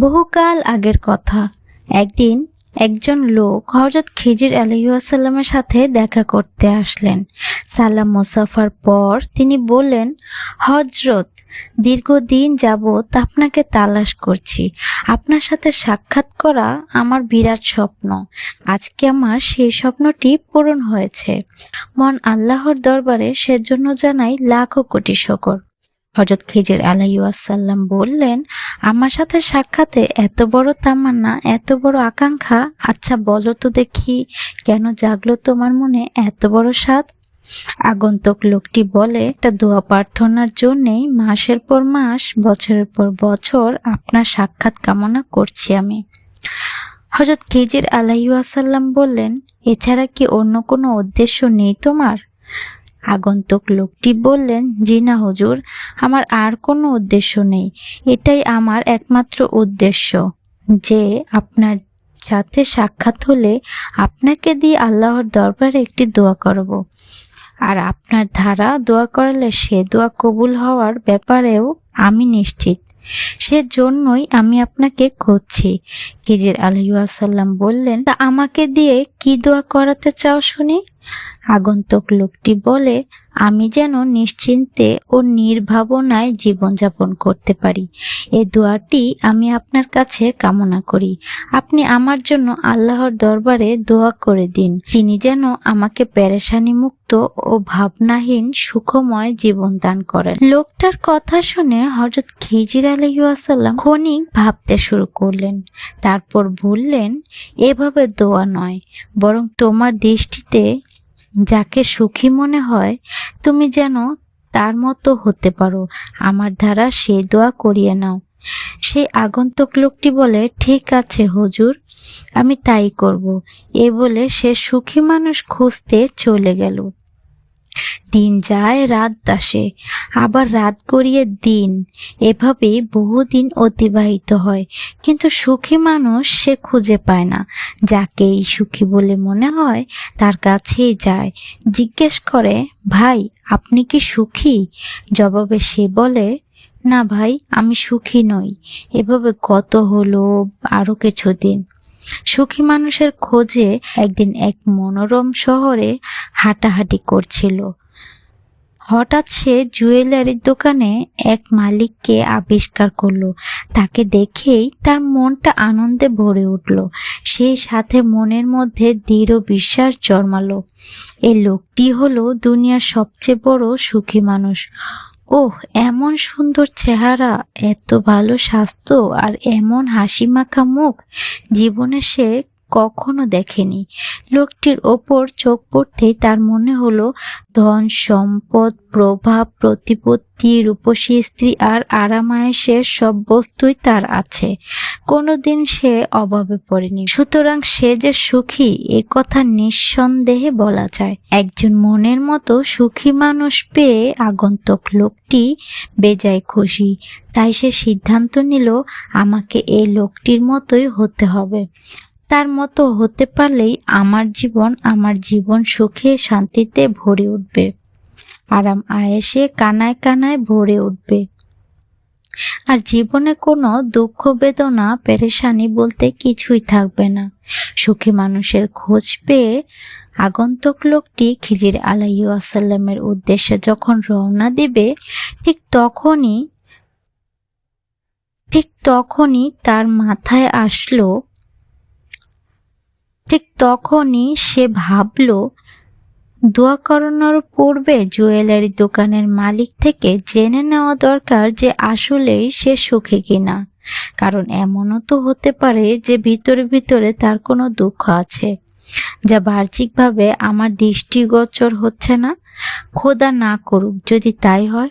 বহুকাল আগের কথা। একদিন একজন লোক হজরত খিজির আলহিউসাল্লামের সাথে দেখা করতে আসলেন। সালাম মোসাফার পর তিনি বললেন হজরত দীর্ঘদিন যাবৎ আপনাকে তালাশ করছি। আপনার সাথে সাক্ষাৎ করা আমার বিরাট স্বপ্ন। আজকে আমার সেই স্বপ্নটি পূরণ হয়েছে। মন আল্লাহর দরবারে সেজন্য জানাই লাখো কোটি শকর। হজরত খিজির আলাইসাল্লাম বললেন, আমার সাথে সাক্ষাতে এত বড় তামান্না, এত বড় আকাঙ্ক্ষা? আচ্ছা বলো তো দেখি, কেন জাগলো তোমার মনে এত বড় স্বাদ? আগন্তুক লোকটি বলে, একটা দোয়া প্রার্থনার জন্যেই মাসের পর মাস, বছরের পর বছর আপনার সাক্ষাৎ কামনা করছি আমি। হজরত খিজির আলাইসাল্লাম বললেন, এছাড়া কি অন্য কোনো উদ্দেশ্য নেই তোমার? আগন্তুক লোকটি বললেন, জি না হুজুর, আমার আর কোনো উদ্দেশ্য নেই। এটাই আমার একমাত্র উদ্দেশ্য, যে আপনার সাথে সাক্ষাৎ হলে আপনাকে দিয়ে আল্লাহর দরবারে একটি দোয়া করব। আর আপনার ধারা দোয়া করালে সে দোয়া কবুল হওয়ার ব্যাপারেও আমি নিশ্চিত। সেজন্যই আমি আপনাকে খুঁজছি। কিজির আলহিউসাল্লাম বললেন, তা আমাকে দিয়ে কি দোয়া করাতে চাও শুনি? আগন্তুক লোকটি বলে, আমি যেন নিশ্চিন্তে ও নির্ভাবনায় জীবনযাপন করতে পারি। এ দোয়াটি আমি আপনার কাছে কামনা করি। আপনি আমার জন্য আল্লাহর দরবারে দোয়া করে দিন। তিনি যেন আমাকে পেরেশানি মুক্ত ও ভাবনাহীন, সুখময় জীবন দান করেন। লোকটার কথা শুনে হজরত খিজির আলহিউসাল্লাম ক্ষণিক ভাবতে শুরু করলেন। তারপর বললেন, এভাবে দোয়া নয়, বরং তোমার দৃষ্টিতে যাকে সুখী মনে হয়, তুমি যেন তার মতো হতে পারো। আমার দ্বারা সে দোয়া করিয়ে নাও। সেই আগন্তুক লোকটি বলে, ঠিক আছে হুজুর, আমি তাই করব। এ বলে সে সুখী মানুষ খুঁজতে চলে গেল। দিন যায়, রাত আসে। আবার রাত গড়িয়ে দিন, এভাবেই বহুদিন অতিবাহিত হয়। কিন্তু সুখী মানুষ সে খুঁজে পায় না। যাকেই সুখী বলে মনে হয়, তার কাছেই যায়। জিজ্ঞেস করে, ভাই, আপনি কি সুখী? জবাবে সে বলে, না ভাই, আমি সুখী নই। এভাবে কত হলো আরও কিছুদিন। সুখী মানুষের খোঁজে একদিন এক মনোরম শহরে হাঁটাহাঁটি করছিল। হঠাৎ সে জুয়েলারির দোকানে এক মালিককে আবিষ্কার করল। তাকে দেখেই তার মনটা আনন্দে ভরে উঠল। সেই সাথে মনের মধ্যে দৃঢ় বিশ্বাস জন্মালো। এই লোকটি হলো দুনিয়ার সবচেয়ে বড় সুখী মানুষ। ওহ, এমন সুন্দর চেহারা, এত ভালো স্বাস্থ্য আর এমন হাসি মাখা মুখ। জীবনে সে কখনো দেখেনি। লোকটির ওপর চোখ পড়তেই তার মনে হলো, ধন, সম্পদ, প্রভাব, প্রতিপত্তি, রূপসী স্ত্রী আর আরামায়েশের সব বস্তুই তার আছে। কোনোদিন সে অভাবে পড়েনি। সুতরাং সে যে সুখী, এ কথা নিঃসন্দেহে বলা যায়। একজন মনের মতো সুখী মানুষ পেয়ে আগন্তুক লোকটি বেজায় খুশি। তাই সে সিদ্ধান্ত নিল, আমাকে এই লোকটির মতোই হতে হবে। তার মতো হতে পারলেই আমার জীবন আমার জীবন সুখে শান্তিতে ভরে উঠবে। আরাম আয়েসে কানায় কানায় ভরে উঠবে। আর জীবনে কোনো দুঃখ, বেদনা, পেরেশানি বলতে কিছুই থাকবে না। সুখী মানুষের খোঁজ পেয়ে আগন্তক লোকটি খিজির আলাইউ আসাল্লামের উদ্দেশ্যে যখন রওনা দিবে, ঠিক তখনই ঠিক তখনই তার মাথায় আসলো ঠিক তখনই সে ভাবল, দোয়া করানোর পূর্বে জুয়েলারি দোকানের মালিক থেকে জেনে নেওয়া দরকার যে আসলেই সে সুখী কিনা। কারণ এমনও তো হতে পারে যে ভিতরে ভিতরে তার কোনো দুঃখ আছে, যা বাহ্যিকভাবে আমার দৃষ্টিগোচর হচ্ছে না। খোদা না করুক, যদি তাই হয়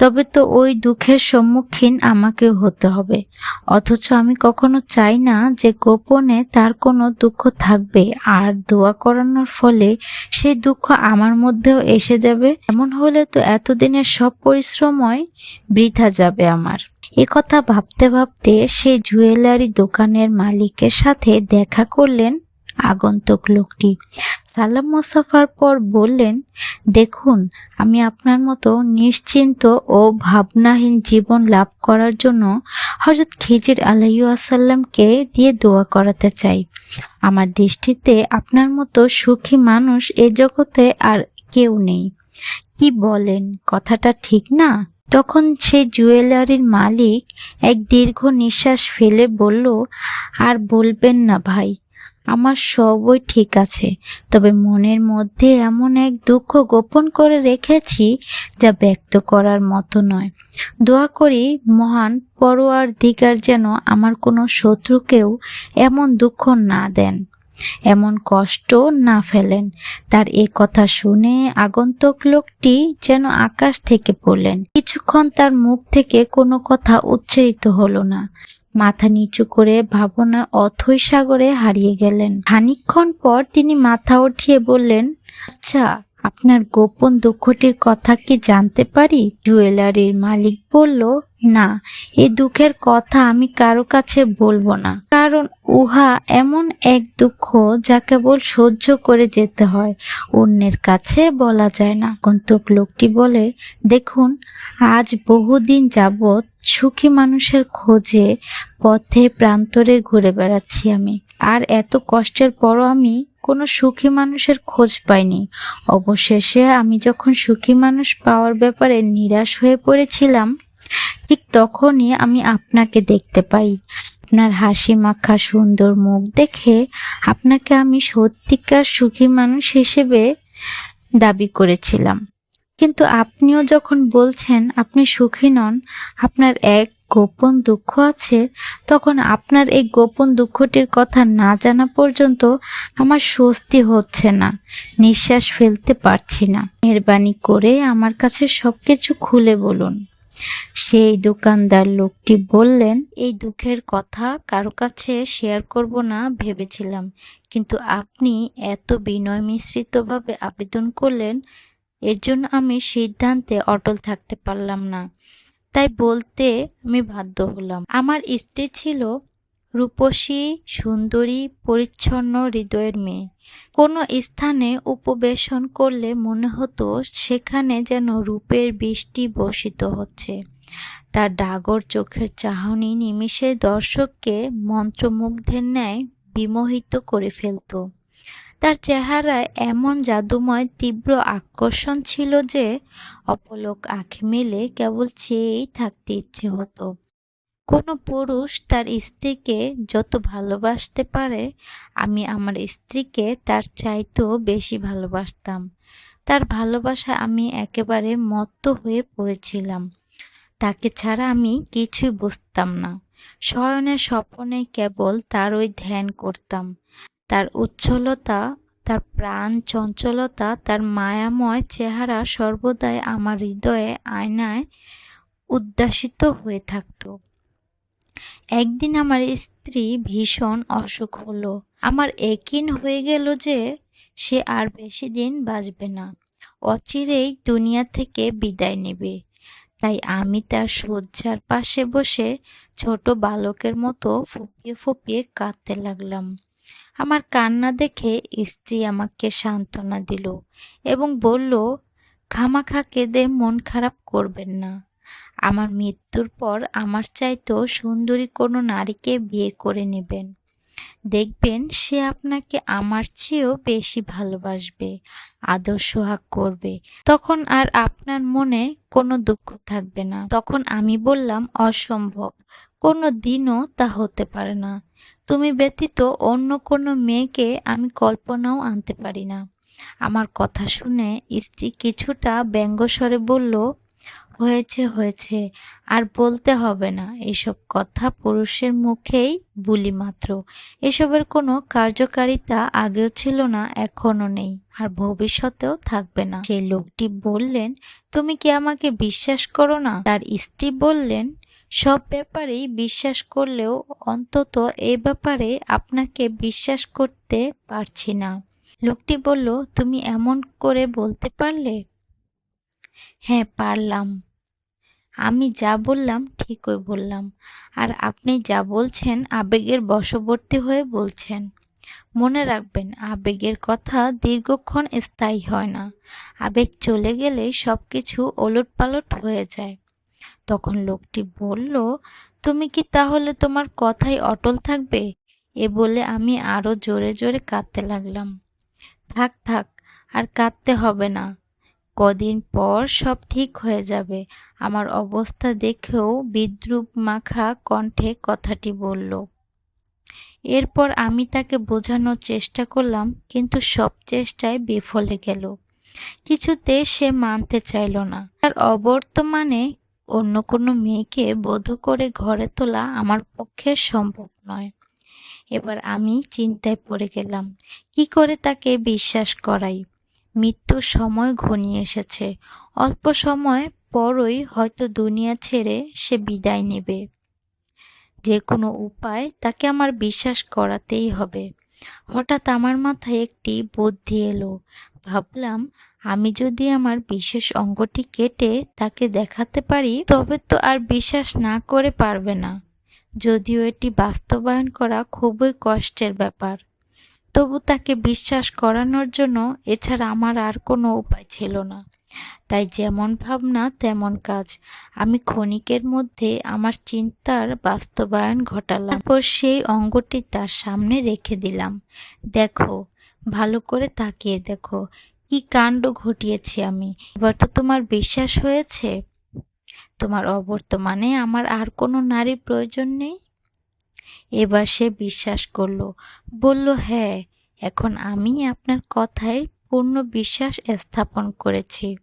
তবে তো ওই দুঃখের সম্মুখীন আমাকেও হতে হবে। অথচ আমি কখনো চাই না যে গোপনে তার কোনো দুঃখ থাকবে, আর দোয়া করানোর ফলে সেই দুঃখ আমার মধ্যেও এসে যাবে। এমন হলে তো এতদিনের সব পরিশ্রমই বৃথা যাবে আমার। কথা ভাবতে ভাবতে সেই জুয়েলারি দোকানের মালিকের সাথে দেখা করলেন আগন্তুক লোকটি। সালাম মোসাফার পর বললেন, দেখুন, আমি আপনার মতো নিশ্চিন্ত ও ভাবনাহীন জীবন লাভ করার জন্য হজরত খিজির আলাইসাল্লামকে দিয়ে দোয়া করাতে চাই। আমার দৃষ্টিতে আপনার মতো সুখী মানুষ এ জগতে আর কেউ নেই। কি বলেন, কথাটা ঠিক না? তখন সেই জুয়েলারির মালিক এক দীর্ঘ নিঃশ্বাস ফেলে বলল, আর বলবেন না ভাই আমার সবই ঠিক আছে। তবে মনের মধ্যে এমন এক দুঃখ গোপন করে রেখেছি যা ব্যক্ত করার মতো নয়। দোয়া করি মহান পরোয়ার দিগার যেন আমার কোনো শত্রুকেও এমন দুঃখ না দেন, এমন কষ্ট না ফেলেন। তার এ কথা শুনে আগন্তুক লোকটি যেন আকাশ থেকে পড়লেন। কিছুক্ষণ তার মুখ থেকে কোনো কথা উচ্চারিত হলো না। মাথা নিচু করে ভাবনা অথৈ সাগরে হারিয়ে গেলেন। খানিক্ষণ পর তিনি মাথা উঠিয়ে বললেন আচ্ছা আপনার গোপন দুঃখটির কথা কি জানতে পারি? জুয়েলারির মালিক বলল, না, এ দুঃখের কথা আমি কারও কাছে বলব না। কারণ উহা এমন এক দুঃখ যা কেবল সহ্য করে যেতে হয়, অন্যের কাছে বলা যায় না। কন্তক লোকটি বলে, দেখুন, আজ বহুদিন যাবৎ সুখী মানুষের খোঁজে পথে প্রান্তরে ঘুরে বেড়াচ্ছি আমি। আর এত কষ্টের পরও আমি কোনো সুখী মানুষের খোঁজ পাইনি। অবশেষে আমি যখন সুখী মানুষ পাওয়ার ব্যাপারে নিরাশ হয়ে পড়েছিলাম, ঠিক তখনই আমি আপনাকে দেখতে পাই। আপনার হাসি মাখা সুন্দর মুখ দেখে আপনাকে আমি সত্যিকার সুখী মানুষ হিসেবে দাবি করেছিলাম। কিন্তু আপনিও যখন বলছেন আপনি সুখী নন, আপনার এক গোপন দুঃখ আছে, তখন আপনার এই গোপন দুঃখটির কথা না জানা পর্যন্ত আমার স্বস্তি হচ্ছে না, নিঃশ্বাস ফেলতে পারছি না। মেহরবানি করে আমার কাছে সবকিছু খুলে বলুন। সেই দোকানদার লোকটি বললেন, এই দুঃখের কথা কারও কাছে শেয়ার করব না ভেবেছিলাম, কিন্তু আপনি এত বিনয় মিশ্রিতভাবে আবেদন করলেন, এর জন্য আমি সিদ্ধান্তে অটল থাকতে পারলাম না। তাই বলতে আমি বাধ্য হলাম। আমার স্ত্রী ছিল রূপসী, সুন্দরী, পরিচ্ছন্ন হৃদয়ের মেয়ে। কোনো স্থানে উপবেশন করলে মনে হতো সেখানে যেন রূপের বৃষ্টি বর্ষিত হচ্ছে। তার ডাগর চোখের চাহনি নিমিষে দর্শককে মন্ত্রমুগ্ধের ন্যায় বিমোহিত করে ফেলত। তার চেহারায় এমন জাদুময় তীব্র আকর্ষণ ছিল যে অপলক আঁখি মেলে কেবল চেয়েই থাকতে ইচ্ছে হতো। কোনো পুরুষ তার স্ত্রীকে যত ভালোবাসতে পারে, আমি আমার স্ত্রীকে তার চাইতেও বেশি ভালোবাসতাম। তার ভালোবাসা আমি একেবারে মত্ত হয়ে পড়েছিলাম। তাকে ছাড়া আমি কিছুই বুঝতাম না। শয়নের স্বপনে কেবল তার ওই ধ্যান করতাম। তার উচ্ছলতা, তার প্রাণ চঞ্চলতা, তার মায়াময় চেহারা সর্বদাই আমার হৃদয়ে আয়নায় উদ্দাসিত হয়ে থাকত। একদিন আমার স্ত্রী ভীষণ অসুখ হলো। আমার একিন হয়ে গেল যে সে আর বেশি দিন বাঁচবে না। অচিরেই দুনিয়া থেকে বিদায় নেবে। তাই আমি তার শয্যার পাশে বসে ছোট বালকের মতো ফুপিয়ে ফুপিয়ে কাঁদতে লাগলাম। আমার কান্না দেখে স্ত্রী আমাকে সান্ত্বনা দিল এবং বলল, খামাখা কেঁদে মন খারাপ করবেন না। আমার মৃত্যুর পর আমার চাইতেও সুন্দরী কোনো নারীকে বিয়ে করে নেবেন। দেখবেন সে আপনাকে আমার চেয়েও বেশি ভালোবাসবে, আদর সোহাগ করবে। তখন আর আপনার মনে কোনো দুঃখ থাকবে না। তখন আমি বললাম, অসম্ভব। কোনো দিনও তা হতে পারে না। তুমি ব্যতীত অন্য কোনো মেয়েকে আমি কল্পনাও আনতে পারি না। আমার কথা শুনে স্ত্রী কিছুটা ব্যঙ্গস্বরে বলল, হয়েছে হয়েছে, আর বলতে হবে না। এসব কথা পুরুষের মুখেই বলি মাত্র। এসবের কোনো কার্যকারিতা আগেও ছিল না, এখনও নেই, আর ভবিষ্যতেও থাকবে না। সেই লোকটি বললেন, তুমি কি আমাকে বিশ্বাস করো না? তার স্ত্রী বললেন সব ব্যাপারেই বিশ্বাস করলেও অন্তত এ ব্যাপারে আপনাকে বিশ্বাস করতে পারছি না। লোকটি বলল, তুমি এমন করে বলতে পারলে? হ্যাঁ পারলাম। আমি যা বললাম ঠিকই বললাম। আর আপনি যা বলছেন আবেগের বশবর্তী হয়ে বলছেন। মনে রাখবেন, আবেগের কথা দীর্ঘক্ষণ স্থায়ী হয় না। আবেগ চলে গেলে সব কিছু ওলটপালট হয়ে যায়। তখন লোকটি বলল, তুমি কি তাহলে তোমার কথাই অটল থাকবে? এ বলে আমি আরও জোরে জোরে কাঁদতে লাগলাম। থাক থাক, আর কাঁদতে হবে না। কদিন পর সব ঠিক হয়ে যাবে। আমার অবস্থা দেখেও বিদ্রুপ মাখা কণ্ঠে কথাটি বলল। এরপর আমি তাকে বোঝানোর চেষ্টা করলাম, কিন্তু সব চেষ্টায় বিফলে গেল। কিছুতে সে মানতে চাইল না। তার অবর্তমানে অন্য কোনো মেয়েকে বোধ করে ঘরে তোলা আমার পক্ষে সম্ভব নয়। এবার আমি চিন্তায় পড়ে গেলাম, কি করে তাকে বিশ্বাস করাই? মৃত্যুর সময় ঘনিয়ে এসেছে, অল্প সময় পরই হয়তো দুনিয়া ছেড়ে সে বিদায় নেবে। যে কোনো উপায় তাকে আমার বিশ্বাস করাতেই হবে। হঠাৎ আমার মাথায় একটি বুদ্ধি এলো, ভাবলাম আমি যদি আমার বিশেষ অঙ্গটি কেটে তাকে দেখাতে পারি, তবে তো আর বিশ্বাস না করে পারবে না। যদিও এটি বাস্তবায়ন করা খুবই কষ্টের ব্যাপার। তবু তাকে বিশ্বাস করানোর জন্য এছাড়া আমার আর কোনো উপায় ছিল না। তাই যেমন ভাবনা, তেমন কাজ। আমি ক্ষণিকের মধ্যে আমার চিন্তার বাস্তবায়ন ঘটালাম। তারপর সেই অঙ্গটি তার সামনে রেখে দিলাম। দেখো, ভালো করে তাকিয়ে দেখো। কি কাণ্ড ঘটিয়েছি আমি? এবার তো তোমার বিশ্বাস হয়েছে? তোমার অবর্তমানে আমার আর কোনো নারীর প্রয়োজন নেই? এবার সে বিশ্বাস করল। বলল হ্যাঁ এখন আমি আপনার কথায় পূর্ণ বিশ্বাস স্থাপন করেছি।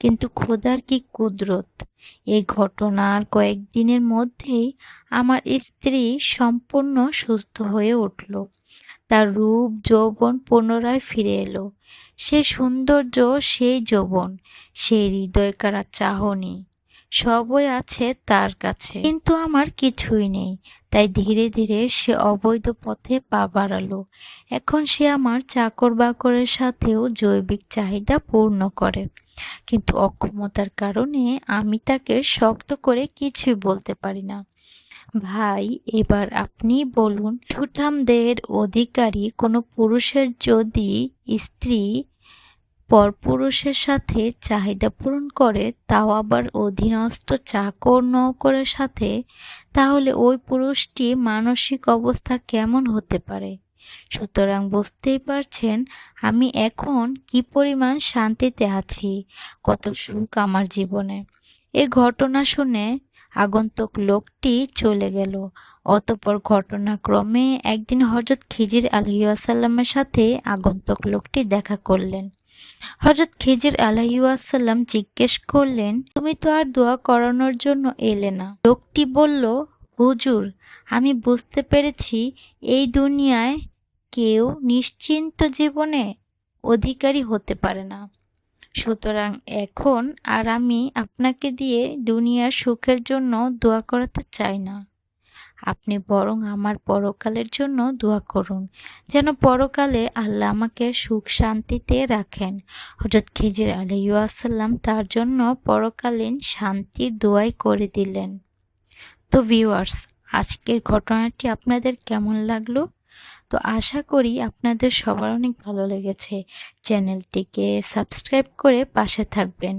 কিন্তু খোদার কি কুদরত? এই ঘটনার কয়েকদিনের মধ্যেই আমার স্ত্রী সম্পূর্ণ সুস্থ হয়ে উঠল। তার রূপ, যৌবন পুনরায় ফিরে এলো। সে সৌন্দর্য সেই যৌবন সেই হৃদয় কারা চাহনি, সবই আছে তার কাছে। কিন্তু আমার কিছুই নেই। তাই ধীরে ধীরে সে অবৈধ পথে পা বাড়ালো। এখন সে আমার চাকর বাকরের সাথেও জৈবিক চাহিদা পূর্ণ করে। কিন্তু অক্ষমতার কারণে আমি তাকে শক্ত করে কিছুই বলতে পারি না। ভাই, এবার আপনি বলুন, সুঠামদের অধিকারী কোনো পুরুষের যদি স্ত্রী পরপুরুষের সাথে চাহিদা পূরণ করে, তাও আবার অধীনস্থ চাকর নৌকরের সাথে, তাহলে ওই পুরুষটি মানসিক অবস্থা কেমন হতে পারে? সুতরাং বুঝতেই পারছেন আমি এখন কি পরিমাণ শান্তিতে আছি, কত সুখ আমার জীবনে। এ ঘটনা শুনে আগন্তুক লোকটি চলে গেল। অতপর ঘটনাক্রমে একদিন হজরত খিজির আলহিউসাল্লামের সাথে আগন্তুক লোকটি দেখা করলেন। হজরত খিজির আলহিউসাল্লাম জিজ্ঞেস করলেন, তুমি তো আর দোয়া করানোর জন্য এলে না? লোকটি বলল, হুজুর, আমি বুঝতে পেরেছি, এই দুনিয়ায় কেউ নিশ্চিন্ত জীবনে অধিকারী হতে পারে না। সুতরাং এখন আর আমি আপনাকে দিয়ে দুনিয়ার সুখের জন্য দোয়া করাতে চাই না। আপনি বরং আমার পরকালের জন্য দোয়া করুন, যেন পরকালে আল্লাহ আমাকে সুখ শান্তিতে রাখেন। হজরত খিজির আলাইসাল্লাম তার জন্য পরকালীন শান্তির দোয়াই করে দিলেন। তো ভিউয়ার্স আজকের ঘটনাটি আপনাদের কেমন লাগল? তো আশা করি আপনাদের সবার অনেক ভালো লেগেছে চ্যানেলটিকে সাবস্ক্রাইব করে পাশে থাকবেন।